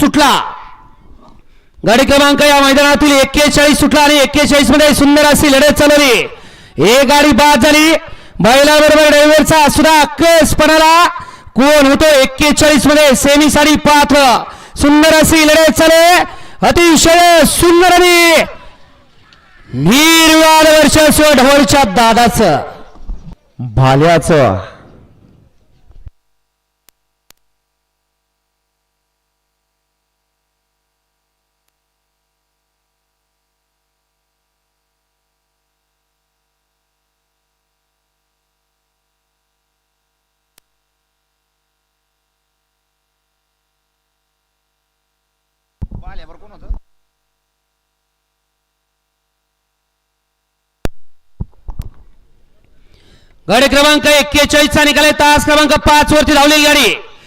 सुटला. गाडी क्रमांक या मैदानातील एक्केचाळीस सुटला आणि एक्केचाळीसमध्ये सुंदर अशी लढत चालवली. एक गाडी बाद झाली. बैलाबरोबर ड्रायव्हरचा सुद्धा अक्कसपणाला कोण होतो? एक्केचाळीसमध्ये सेमी साडी पात्र सुंदर अशी लढत चालू. अतिशय सुंदर आणि निर्वाद वर्ष ढवळच्या दादाचं. भाल्याचं. आल्यावर कोण होतं गाडी क्रमांक एक्केचाळीसचा निकाल तास क्रमांक पाच वरती धावलेली गाडी.